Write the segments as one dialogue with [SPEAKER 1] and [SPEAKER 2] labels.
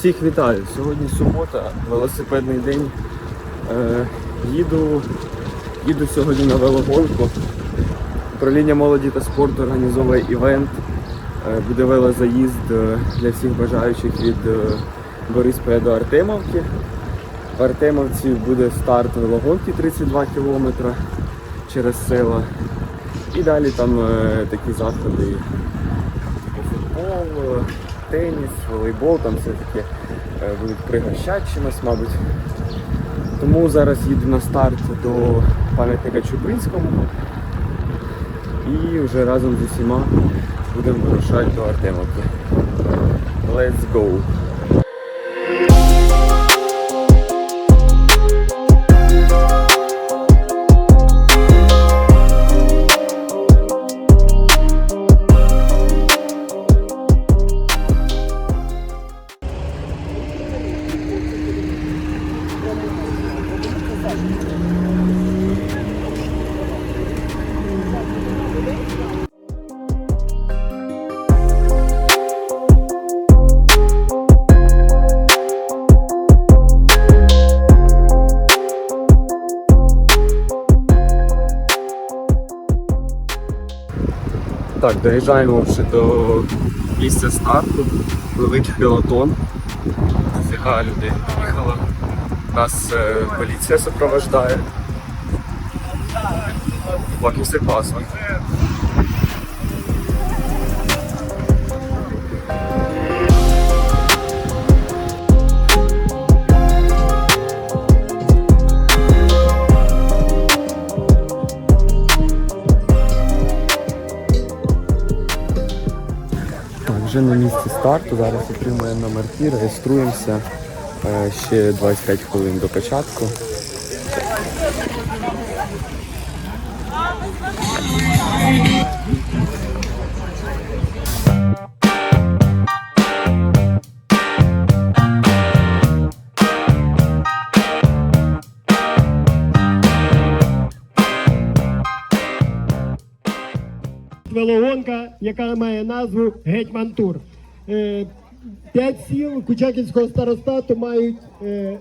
[SPEAKER 1] Всіх вітаю! Сьогодні субота, велосипедний день. Е, їду, їду сьогодні на велогонку. Управління молоді та спорту організовує івент. Е, буде велозаїзд е, для всіх бажаючих від Бориспіля до Артемовки. В Артемовці буде старт велогонки 32 км через села. І далі там такі заходи типу футбол, е, теніс, волейбол, там все таки е, будуть пригощати чимось, мабуть. Тому зараз їду на старт до пам'ятника Чубинському і вже разом з усіма будемо вирушати до Артемовки. Let's go! Так, доїжджаємо вже до місця старту. Великий пілотон. Дофіга людей. Нас е, поліція супроводжує. Поки все класно. Вже на місці старту. Зараз отримуємо номерки, реєструємося. Е, Ще 25 хвилин до початку.
[SPEAKER 2] велогонка, яка має назву Гетьман Тур. П'ять сіл Кучаківського старостату мають е,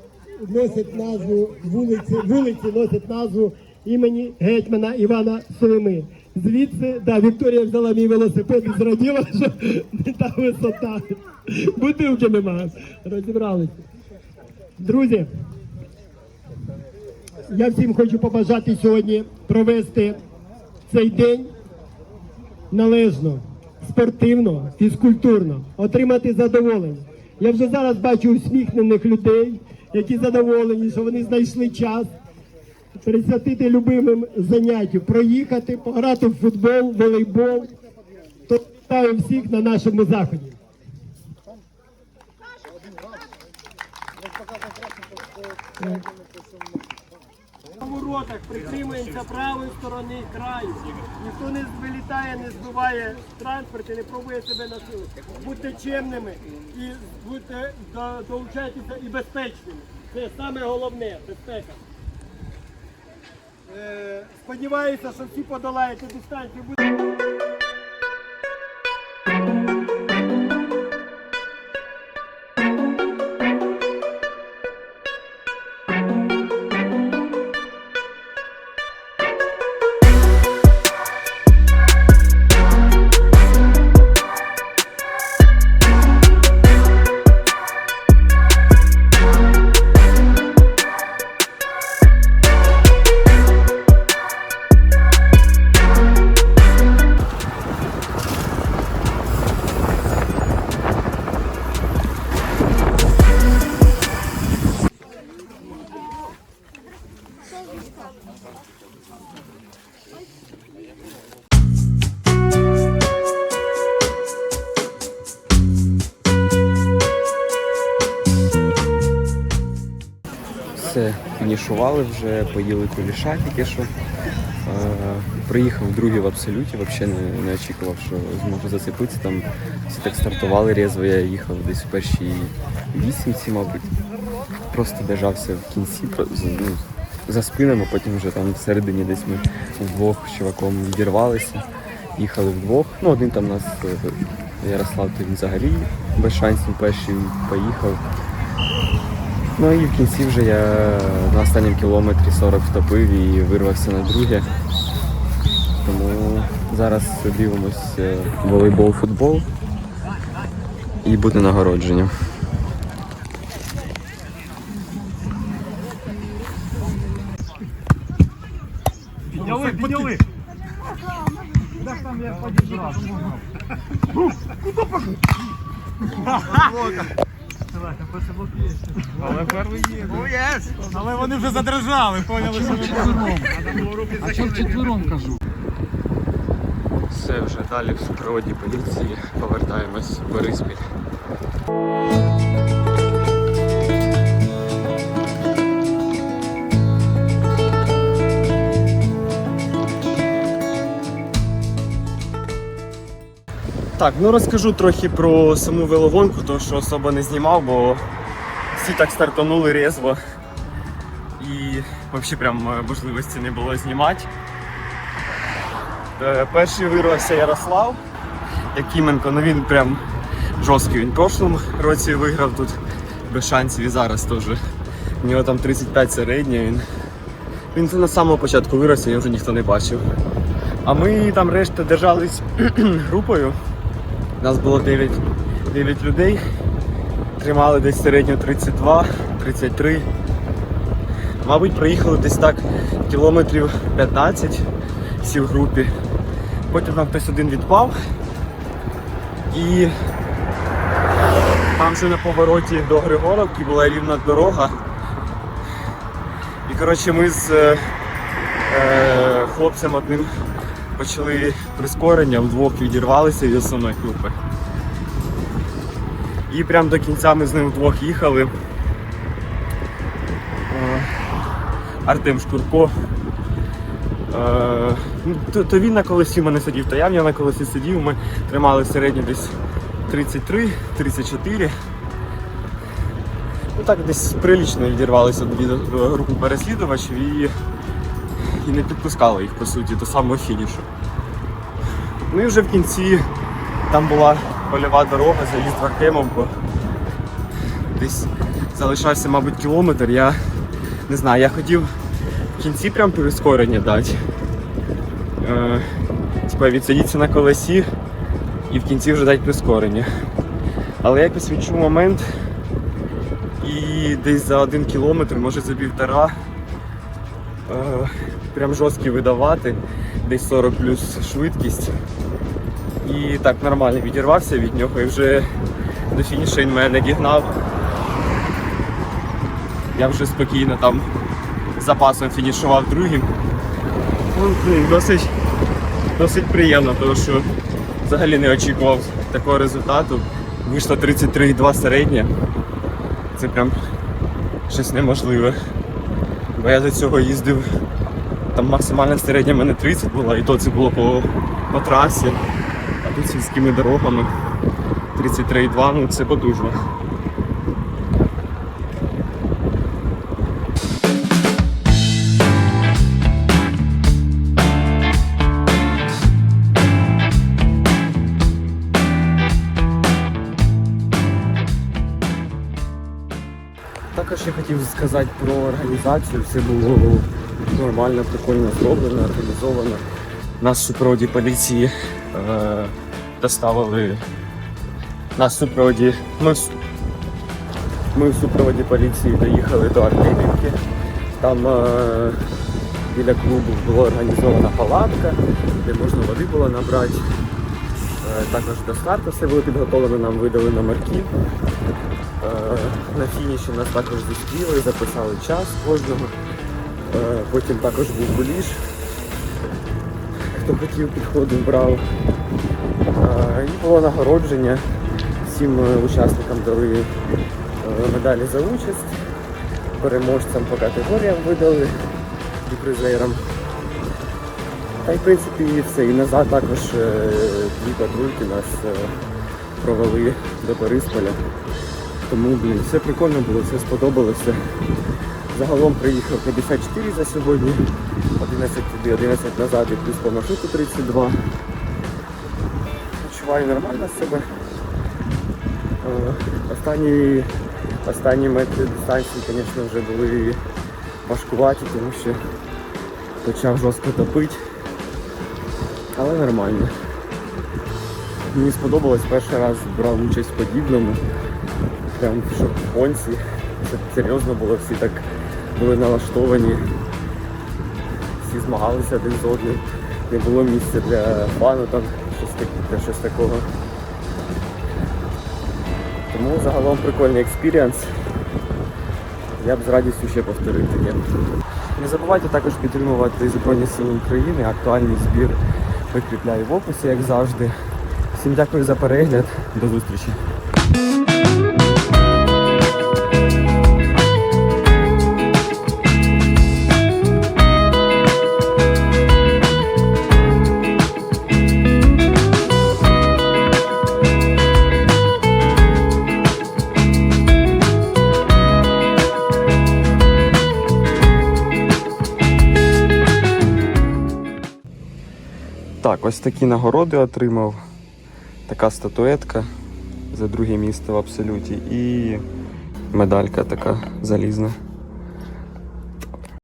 [SPEAKER 2] носять назву вулиці, вулиці носять назву імені гетьмана Івана Сулими. Звідси, да, Вікторія взяла мій велосипед і зраділа, що не та висота. Бутилки нема. Розібралися. Друзі, я всім хочу побажати сьогодні провести цей день належно, спортивно, фізкультурно, отримати задоволення. Я вже зараз бачу усміхнених людей, які задоволені, що вони знайшли час присвятити любимим заняттю, проїхати, пограти в футбол, волейбол. То вітаю всіх на нашому заході. На воротах притримуємося правої сторони краю. Ніхто не вилітає, не збиває транспорт і не пробує себе на силу. Будьте чемними і будьте долучайтеся і безпечними. Це саме головне безпека. Е, сподіваюся, що всі подолаєте дистанцію.
[SPEAKER 1] Фінішували вже, поїли куліша тільки що. Е, приїхав другий в абсолюті, взагалі не, не очікував, що зможу зацепитися. Там всі так стартували різво, я їхав десь у першій вісімці, мабуть. Просто держався в кінці ну, за спинами, потім вже там всередині десь ми вдвох з чуваком відірвалися, їхали вдвох. Ну, один там нас е, Ярослав тоді взагалі без шансів перший поїхав. Ну і в кінці вже я на останньому кілометрі 40 втопив і вирвався на друге. Тому зараз дивимось е, волейбол, футбол і буде нагородження.
[SPEAKER 3] Підняли, підняли. Але перший є. Але вони вже задрожали, поняли, що ми можемо.
[SPEAKER 4] А що вчетвером кажу?
[SPEAKER 1] Все вже далі в супроводі поліції. Повертаємось в Бориспіль. Так, ну розкажу трохи про саму велогонку, тому що особо не знімав, бо всі так стартанули резво. І взагалі прям е, можливості не було знімати. Е, Перший вирвався Ярослав Якименко, ну він прям жорсткий. Він в прошлому році виграв тут без шансів і зараз теж. У нього там 35 середня. Він, він це на самого початку вирвався, його вже ніхто не бачив. А ми там решта держались групою. Нас було 9, 9 людей. Тримали десь середньо 32, 33. Мабуть, проїхали десь так кілометрів 15 всі в групі. Потім там хтось один відпав. І там вже на повороті до Григоровки була рівна дорога. І коротше ми з е, е, хлопцем одним почали прискорення, вдвох відірвалися від основної групи. І прямо до кінця ми з ним вдвох їхали. Е, Артем Шкурко Е, ну, то, він на колесі в мене сидів, то я в нього на колесі сидів. Ми тримали середньо десь 33-34. Ну так десь прилічно відірвалися від е, групи переслідувачів і, і не підпускали їх по суті до самого фінішу. Ну і вже в кінці там була польова дорога, заїзд в Артемовку. Десь залишався, мабуть, кілометр. Я не знаю, я хотів в кінці прям прискорення дати. Е, типа відсидіться на колесі і в кінці вже дати прискорення. Але якось відчув момент і десь за один кілометр, може за півтора, прям жорсткі видавати, десь 40 плюс швидкість. І так нормально відірвався від нього і вже до фінішу він мене дігнав. Я вже спокійно там запасом фінішував другим. Ну, досить, досить приємно, тому що взагалі не очікував такого результату. Вийшло 33,2 середнє. Це прям щось неможливе. Бо я до цього їздив, там максимальна середня в мене 30 була, і то це було по, по трасі. А тут сільськими дорогами 33,2, ну це потужно. Я хотів сказати про організацію. Все було нормально, прикольно зроблено, організовано. Нас в супроводі поліції е, доставили. Нас в супроводі. Ми, ми в супроводі поліції доїхали до Артемівки. Там е, біля клубу була організована палатка, де можна води було набрати. Е, також до старту все було підготовлено, нам видали номерки. Е, На фініші нас також зустріли, записали час кожного. Е, Потім також був куліш. Хто хотів, підходив, брав. І було нагородження. Всім учасникам дали медалі за участь. Переможцям по категоріям видали і призерам. Та й в принципі і все. І назад також е, дві патрульки нас е, провели до Борисполя. Тому блін, все прикольно було, все сподобалося. Загалом приїхав 54 за сьогодні, 11 туди, 11 назад і плюс по маршруту 32. почуваю нормально себе. Е, Останні, останні метри дистанції, звісно, вже були важкуваті, тому що почав жорстко топити. Але нормально. Мені сподобалось перший раз брав участь в подібному. Прям в шок-гонці. Це серйозно було, всі так були налаштовані, всі змагалися один з одним. Не було місця для фану, там щось таке, для щось такого. Тому загалом прикольний експіріанс. Я б з радістю ще повторив таке. Не забувайте також підтримувати Збройні Сили України. Актуальний збір викріпляю в описі, як завжди. Всім дякую за перегляд. До зустрічі. Так, ось такі нагороди отримав. Така статуетка за друге місце в абсолюті і медалька така залізна.